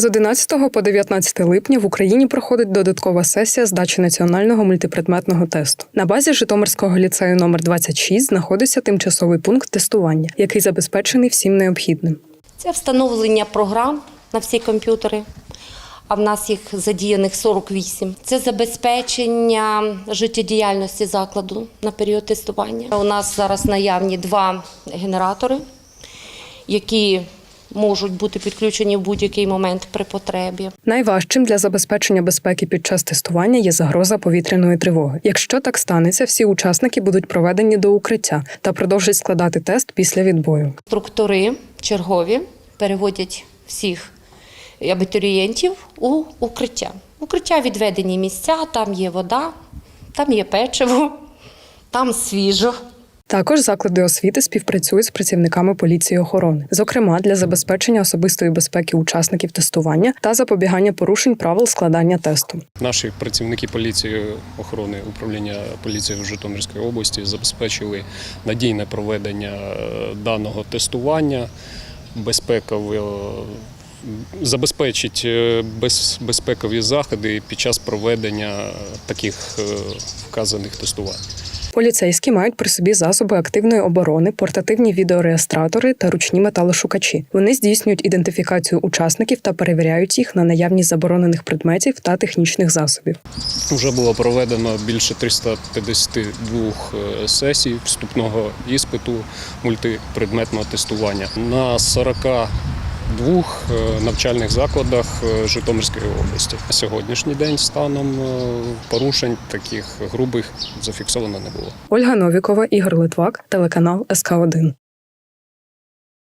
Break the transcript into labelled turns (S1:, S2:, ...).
S1: З 11 по 19 липня в Україні проходить додаткова сесія здачі національного мультипредметного тесту. На базі Житомирського ліцею номер 26 знаходиться тимчасовий пункт тестування, який забезпечений всім необхідним.
S2: Це встановлення програм на всі комп'ютери, а в нас їх задіяних 48. Це забезпечення життєдіяльності закладу на період тестування. У нас зараз наявні два генератори, які можуть бути підключені в будь-який момент при потребі.
S1: Найважчим для забезпечення безпеки під час тестування є загроза повітряної тривоги. Якщо так станеться, всі учасники будуть проведені до укриття та продовжать складати тест після відбою.
S2: Структури чергові переводять всіх абітурієнтів у укриття. Укриття відведені місця, там є вода, там є печиво, там свіжо.
S1: Також заклади освіти співпрацюють з працівниками поліції охорони, зокрема для забезпечення особистої безпеки учасників тестування та запобігання порушень правил складання тесту.
S3: Наші працівники поліції охорони управління поліції в Житомирській області забезпечили надійне проведення е, даного тестування, безпекове забезпечить е, без- безпекові заходи під час проведення таких е, вказаних тестувань.
S1: Поліцейські мають при собі засоби активної оборони, портативні відеореєстратори та ручні металошукачі. Вони здійснюють ідентифікацію учасників та перевіряють їх на наявність заборонених предметів та технічних засобів.
S3: Вже було проведено більше 352 е, сесій вступного іспиту мультипредметного тестування на 42 е, навчальних закладах е, Житомирської області. На сьогоднішній день станом е, порушень таких грубих зафіксовано не було.
S1: Ольга Новікова, Ігор Литвак, телеканал СК 1